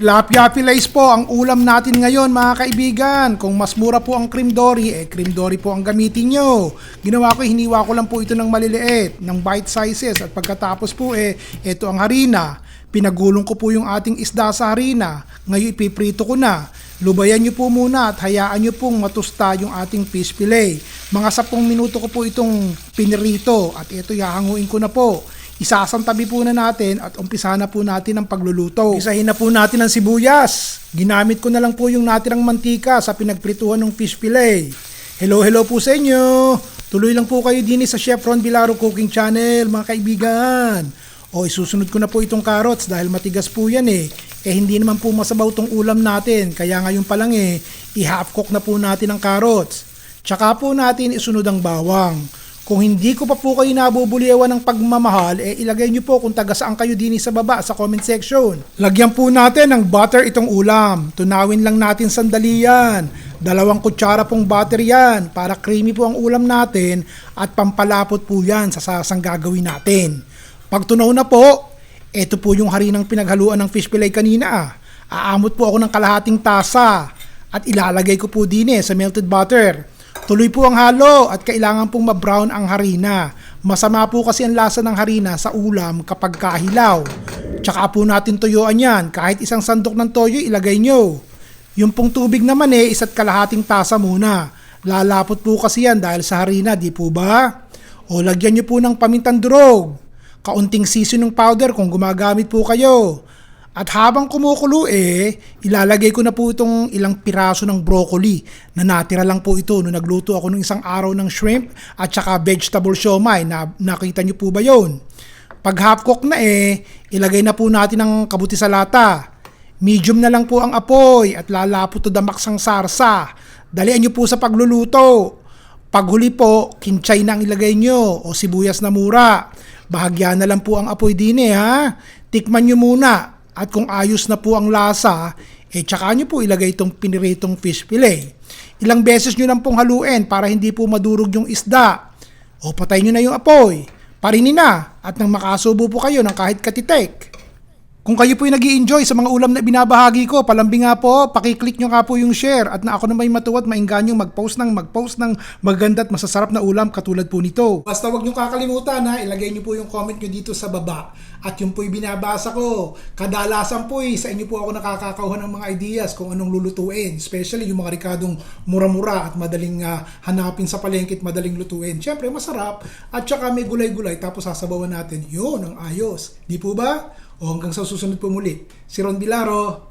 Tilapia fillets po ang ulam natin ngayon mga kaibigan. Kung mas mura po ang cream dory, eh cream dory po ang gamitin nyo. Ginawa ko, hiniwa ko lang po ito ng maliliit, ng bite sizes. At pagkatapos po eh, ito ang harina. Pinagulong ko po yung ating isda sa harina. Ngayon ipiprito ko na. Lubayan nyo po muna at hayaan nyo pong matusta yung ating fish fillet. Mga 10 minuto ko po itong pinirito at ito yahanguin ko na po. Isasantabi po na natin at umpisa na po natin ang pagluluto. Isahin na po natin ang sibuyas. Ginamit ko na lang po yung natirang mantika sa pinagprituhan ng fish fillet. Hello, hello po sa inyo. Tuloy lang po kayo din sa Chef Ron Bilaro Cooking Channel, mga kaibigan. O isusunod ko na po itong carrots dahil matigas po yan eh. Eh hindi naman po masabaw tong ulam natin. Kaya ngayon pa lang eh, i-half cook na po natin ang carrots. Tsaka po natin isunod ang bawang. Kung hindi ko pa po kayo nabubuliwan ng pagmamahal, eh ilagay nyo po kung taga saan kayo din sa baba sa comment section. Lagyan po natin ng butter itong ulam. Tunawin lang natin sandali yan. Dalawang kutsara pong butter yan para creamy po ang ulam natin at pampalapot po yan sa sasang gagawin natin. Pag tunaw na po, ito po yung harinang pinaghaluan ng fish fillet kanina. ah. Aamot po ako ng kalahating tasa at ilalagay ko po din eh sa melted butter. Tuloy po ang halo at kailangan pong ma-brown ang harina. Masama po kasi ang lasa ng harina sa ulam kapag kahilaw. Tsaka po natin tuyuan yan. Kahit isang sandok ng toyo ilagay nyo. Yung pong tubig naman eh, isa't kalahating tasa muna. Lalapot po kasi yan dahil sa harina, di po ba? O lagyan nyo po ng pamintang durog. Kaunting seasoning powder kung gumagamit po kayo. At habang kumukulo eh, ilalagay ko na po itong ilang piraso ng broccoli na natira lang po ito nung nagluto ako ng isang araw ng shrimp at saka vegetable siomai. Na, nakita niyo po ba yon? Pag half cook na eh, ilagay na po natin ang kabuti sa lata. Medium na lang po ang apoy at lalapot to damak sang sarsa. Dalian niyo po sa pagluluto. Paghuli po, kinchay na ang ilagay nyo o sibuyas na mura. Bahagya na lang po ang apoy din eh ha. Tikman nyo muna at kung ayos na po ang lasa, eh tsaka nyo po ilagay itong piniritong fish fillet. Ilang beses nyo lang pong haluin para hindi po madurog yung isda. O patay nyo na yung apoy. Parinin na at nang makasubo po kayo ng kahit katitek. Kung kayo po nag enjoy sa mga ulam na binabahagi ko, palambing nga po, pakiclick nyo nga po yung share at na ako na may matuwat mainggan yung mag-post ng mag-post ng maganda at masasarap na ulam katulad po nito. Basta wag nyo kakalimutan ha, ilagay nyo po yung comment nyo dito sa baba at yung po'y binabasa ko. Kadalasan po eh, sa inyo po ako nakakakakuha ng mga ideas kung anong lulutuin, especially yung mga rikadong mura-mura at madaling ah, hanapin sa palengke at madaling lutuin. Siyempre masarap at saka may gulay-gulay tapos sasabawan natin. Yun ang ayos. Di po ba? O hanggang sa susunod po muli. Si Ron Bilaro,